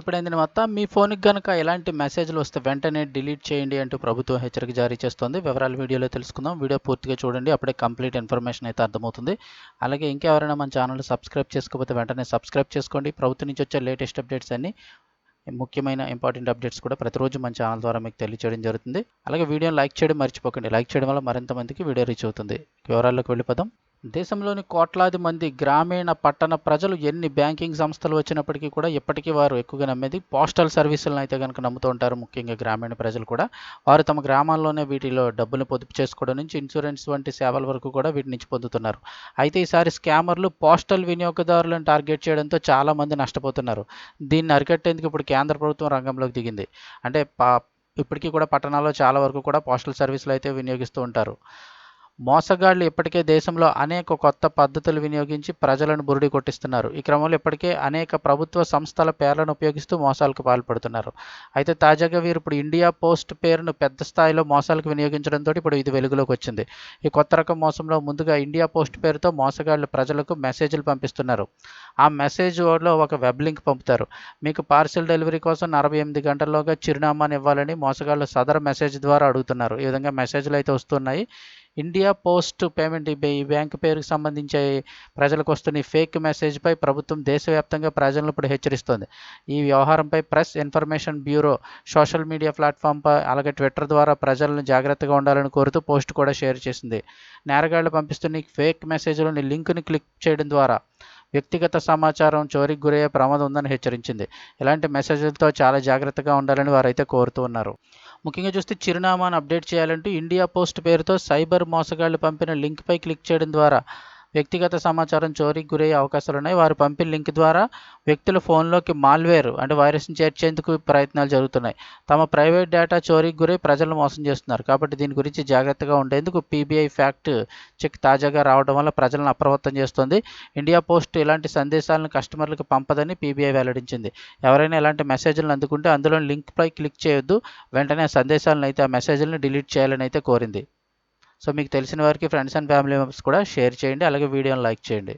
ఇప్పుడైంది మొత్తం మీ ఫోన్కి కనుక ఎలాంటి మెసేజ్లు వస్తే వెంటనే డిలీట్ చేయండి అంటూ ప్రభుత్వం హెచ్చరిక జారీ చేస్తోంది. వివరాలు వీడియోలో తెలుసుకుందాం. వీడియో పూర్తిగా చూడండి. అప్పుడే కంప్లీట్ ఇన్ఫర్మేషన్ అయితే అర్థమవుతుంది. అలాగే ఇంకెవరైనా మన ఛానల్ సబ్స్క్రైబ్ చేసుకోకపోతే వెంటనే సబ్స్క్రైబ్ చేసుకోండి. ప్రభుత్వం నుంచి వచ్చే లేటెస్ట్ అప్డేట్స్ అన్ని ముఖ్యమైన ఇంపార్టెంట్ అప్డేట్స్ కూడా ప్రతిరోజు మన ఛానల్ ద్వారా మీకు తెలియచేయడం జరుగుతుంది. అలాగే వీడియోని లైక్ చేయడం మర్చిపోకండి. లైక్ చేయడం వల్ల మరింత మందికి వీడియో రీచ్ అవుతుంది. వివరాల్లోకి వెళ్ళిపోదాం. దేశంలోని కోట్లాది మంది గ్రామీణ పట్టణ ప్రజలు ఎన్ని బ్యాంకింగ్ సంస్థలు వచ్చినప్పటికీ కూడా ఇప్పటికీ వారు ఎక్కువగా నమ్మేది పోస్టల్ సర్వీసులను అయితే కనుక నమ్ముతూ ఉంటారు. ముఖ్యంగా గ్రామీణ ప్రజలు కూడా. వారు తమ గ్రామాల్లోనే వీటిలో డబ్బులు పొదుపు చేసుకోవడం నుంచి ఇన్సూరెన్స్ వంటి సేవల వరకు కూడా వీటి నుంచి పొందుతున్నారు. అయితే ఈసారి స్కామర్లు పోస్టల్ వినియోగదారులను టార్గెట్ చేయడంతో చాలామంది నష్టపోతున్నారు. దీన్ని అరికట్టేందుకు ఇప్పుడు కేంద్ర ప్రభుత్వం రంగంలోకి దిగింది. అంటే పా ఇప్పటికీ కూడా పట్టణాల్లో చాలా వరకు కూడా పోస్టల్ సర్వీసులు అయితే వినియోగిస్తూ ఉంటారు. మోసగాళ్ళు ఇప్పటికే దేశంలో అనేక కొత్త పద్ధతులు వినియోగించి ప్రజలను బురుడి కొట్టిస్తున్నారు. ఈ క్రమంలో ఇప్పటికే అనేక ప్రభుత్వ సంస్థల పేర్లను ఉపయోగిస్తూ మోసాలకు పాల్పడుతున్నారు. అయితే తాజాగా వీరు ఇప్పుడు ఇండియా పోస్ట్ పేరును పెద్ద స్థాయిలో మోసాలకు వినియోగించడంతో ఇప్పుడు ఇది వెలుగులోకి వచ్చింది. ఈ కొత్త రకం మోసంలో ముందుగా ఇండియా పోస్ట్ పేరుతో మోసగాళ్ళు ప్రజలకు మెసేజ్లు పంపిస్తున్నారు. ఆ మెసేజ్లో ఒక వెబ్ లింక్ పంపుతారు. మీకు పార్సిల్ డెలివరీ కోసం నలభై ఎనిమిది గంటల్లోగా చిరునామాని ఇవ్వాలని మోసగాళ్ళు సదర్ మెసేజ్ ద్వారా అడుగుతున్నారు. ఈ విధంగా మెసేజ్లు అయితే వస్తున్నాయి. ఇండియా పోస్ట్ పేమెంట్ ఈ బ్యాంక్ పేరుకు సంబంధించి ప్రజలకు వస్తున్న ఈ ఫేక్ మెసేజ్పై ప్రభుత్వం దేశవ్యాప్తంగా ప్రజలను ఇప్పుడు హెచ్చరిస్తోంది. ఈ వ్యవహారంపై press information bureau social media ప్లాట్ఫామ్పై అలాగే ట్విట్టర్ ద్వారా ప్రజలను జాగ్రత్తగా ఉండాలని కోరుతూ పోస్ట్ కూడా షేర్ చేసింది. నేరగాళ్ళు పంపిస్తున్న ఈ ఫేక్ మెసేజ్లోని లింకుని క్లిక్ చేయడం ద్వారా వ్యక్తిగత సమాచారం చోరీకి గురయ్యే ప్రమాదం ఉందని హెచ్చరించింది. ఇలాంటి మెసేజ్లతో చాలా జాగ్రత్తగా ఉండాలని వారైతే కోరుతూ ఉన్నారు. ముఖ్యంగా చూస్తే చిరునామాను అప్డేట్ చేయాలంటూ ఇండియా పోస్ట్ పేరుతో సైబర్ మోసగాళ్ళు పంపిన లింక్పై క్లిక్ చేయడం ద్వారా వ్యక్తిగత సమాచారం చోరీకి గురయ్యే అవకాశాలు ఉన్నాయి. వారు పంపిన లింక్ ద్వారా వ్యక్తుల ఫోన్లోకి మాల్వేర్ అంటే వైరస్ని చేర్చేందుకు ప్రయత్నాలు జరుగుతున్నాయి. తమ ప్రైవేట్ డేటా చోరీకి గురై ప్రజలను మోసం చేస్తున్నారు. కాబట్టి దీని గురించి జాగ్రత్తగా ఉండేందుకు పీబీఐ ఫ్యాక్ట్ చెక్ తాజాగా రావడం వల్ల ప్రజలను అప్రమత్తం చేస్తుంది. ఇండియా పోస్ట్ ఇలాంటి సందేశాలను కస్టమర్లకు పంపదని పీబీఐ వెల్లడించింది. ఎవరైనా ఇలాంటి మెసేజ్లను అందుకుంటే అందులో లింక్పై క్లిక్ చేయొద్దు. వెంటనే ఆ సందేశాలను అయితే ఆ మెసేజ్లను డిలీట్ చేయాలని అయితే కోరింది. సో మీకు తెలిసిన వారికి ఫ్రెండ్స్ అండ్ ఫ్యామిలీ మెంబర్స్ కూడా షేర్ చేయండి అలాగే వీడియోని లైక్ చేయండి.